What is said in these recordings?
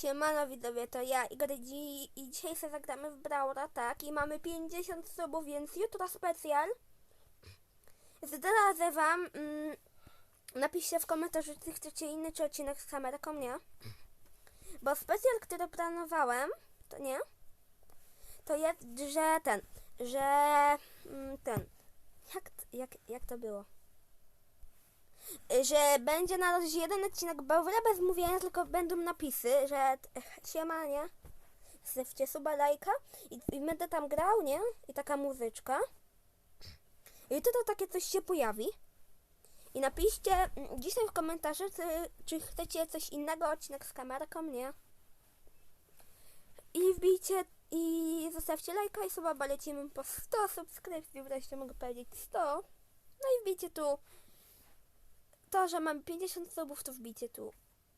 Siemano widzowie, to ja Igor dzi i dzisiaj sobie zagramy w Braura, tak? I mamy 50 subów, więc jutro specjal. Zdradzę wam, mm, napiszcie w komentarzu, czy chcecie inny czy odcinek z kamerką, nie? Bo specjal, który planowałem, to nie? To jest, że ten, że mm, ten, jak, jak, jak to było? Że będzie na razie jeden odcinek Bawra bez mówienia, tylko będą napisy, że siema, nie? Stawcie suba, lajka i, i będę tam grał, nie? I taka muzyczka. I to, to takie coś się pojawi. I napiszcie mm, dzisiaj w komentarzu, czy, czy chcecie coś innego, odcinek z kamerką, nie? I wbijcie i zostawcie lajka i suba, bo lecimy po 100 subskrypcji, wreszcie mogę powiedzieć 100. No i wbijcie tu to, że mam 50 subów, to wbicie tu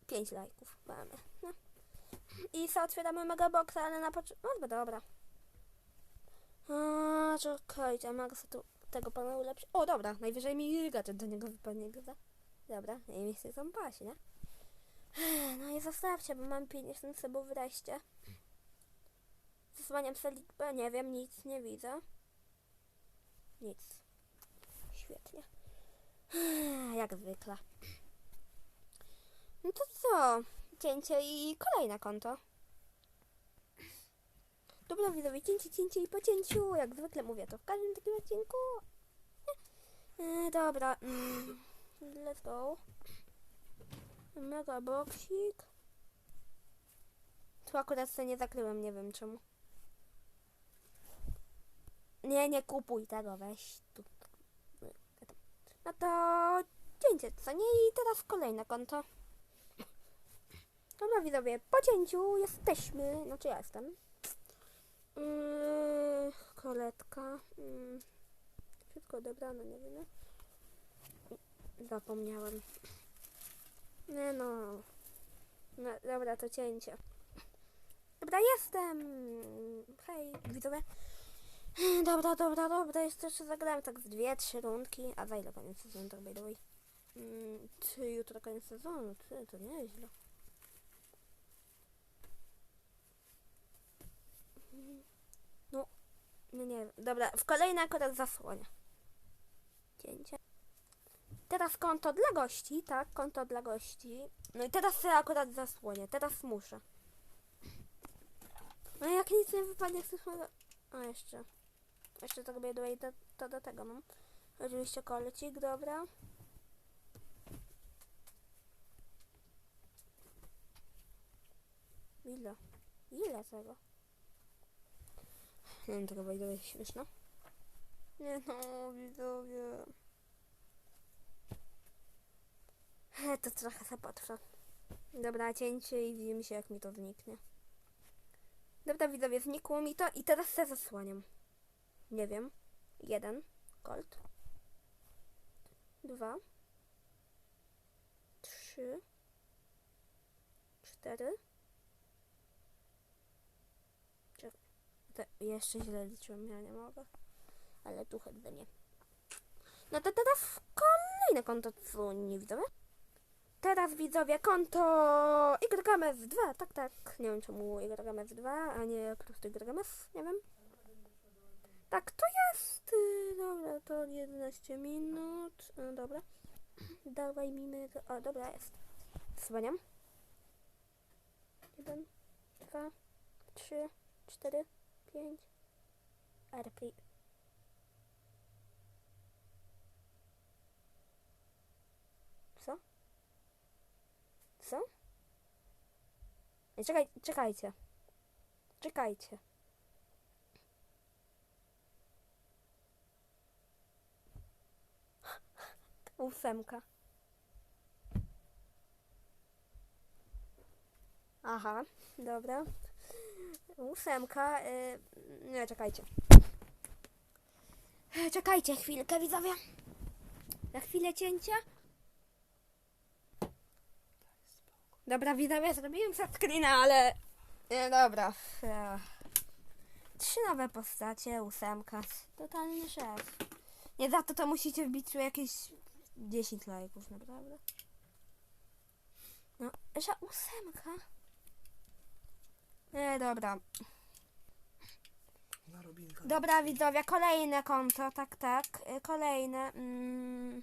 5 lajków mamy. No. I co, otwieramy megaboxa, ale na początku... No dobra. A, czekajcie, a mogę tu tego pana ulepszyć. O, dobra, najwyżej mi gadżet do niego wypadnie gada. Dobra, i mi się tam nie? No i zostawcie, bo mam 50 subów wreszcie. Zasłaniam sobie nie wiem, nic nie widzę. Nic. Świetnie. Jak zwykle. No to co? Cięcie i kolejne konto. Dobra, widzowie, cięcie, cięcie i po cięciu. Jak zwykle mówię to w każdym takim odcinku. E, dobra. Mm, let's go. Mega boksik. Tu akurat sobie nie zakryłem, nie wiem czemu. Nie, nie kupuj tego, weź tu. No to cięcie, co nie? I teraz kolejne konto. Dobra widzowie, po cięciu jesteśmy, znaczy ja jestem. Yy, koletka. Yy, wszystko odebrane, nie wiem. Zapomniałem. Nie no. no. Dobra, to cięcie. Dobra, jestem! Hej, widzowie. Dobra, dobra, dobra, jeszcze jeszcze zagrałem tak z dwie, trzy rundki. A za ile koniec sezonu, tak by? Mm, czy jutro koniec sezonu? Ty, to nieźle. No, nie, nie wiem. Dobra, w kolejnej akurat zasłonie. Cięcie. Teraz konto dla gości, tak, konto dla gości. No i teraz sobie akurat zasłonię, teraz muszę. No jak nic nie wypadnie, chyba... A jeszcze. Jeszcze tak by to, to do tego mam. Oczywiście kolecik, dobra. Ile? Ile tego? Nie wiem, tego the way śmieszne. Nie no, widzowie. E, To trochę za potrwa. Dobra, cięcie i widzimy się jak mi to zniknie. Dobra, widzowie, znikło mi to i teraz się zasłaniam. Nie wiem. Jeden. Gold. Dwa. Trzy. Cztery. Jeszcze źle liczyłem, ja nie mogę. Ale tu chyba nie. No to teraz kolejne konto, co nie widzowie. Teraz widzowie konto YGMS 2, tak, tak. Nie wiem czemu YGMS 2, a nie po prostu YGMS, nie wiem. Tak, to jest. y, Dobra, to 11 minut. y, Dobra. Dawaj mi my. O, dobra, jest. Zwaniam. 1, 2, 3, 4, 5. Airplay. Co? Co? Czekaj, czekajcie. Czekajcie. Ósemka. Aha, dobra. Ósemka. Y, nie, czekajcie. Czekajcie chwilkę, widzowie. Na chwilę cięcia. Dobra, widzowie, zrobiłem screena, ale... Nie, dobra. E, Trzy nowe postacie, ósemka. Totalny szef. Nie za to to musicie wbić tu jakieś 10 lajków, naprawdę. No, że ósemka. Nie, dobra. Dobra, widzowie, kolejne konto, tak, tak, y, kolejne. Mm.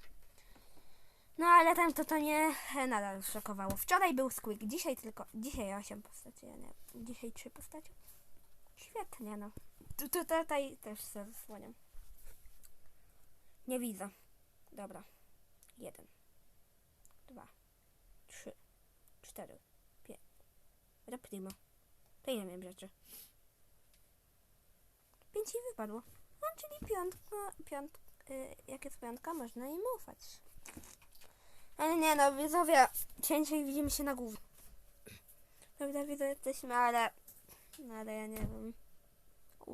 No ale tam to to nie e, nadal szokowało. Wczoraj był Squeak, dzisiaj tylko, dzisiaj 8 postaci, ja nie, dzisiaj 3 postacie. Świetnie, no. Tu, tu tutaj też się zasłaniam. Nie widzę. Dobra. Jeden. Dwa. Trzy. Cztery. Pięć. Reprimo. To ile miałem rzeczy? Pięć i wypadło. No, czyli piątka, piąt, y, jak jest piątka, można im ufać. Ale nie no, widzowie, cięcie widzimy się na głównym. Prawda, widzę, jesteśmy, ale, no, ale ja nie wiem.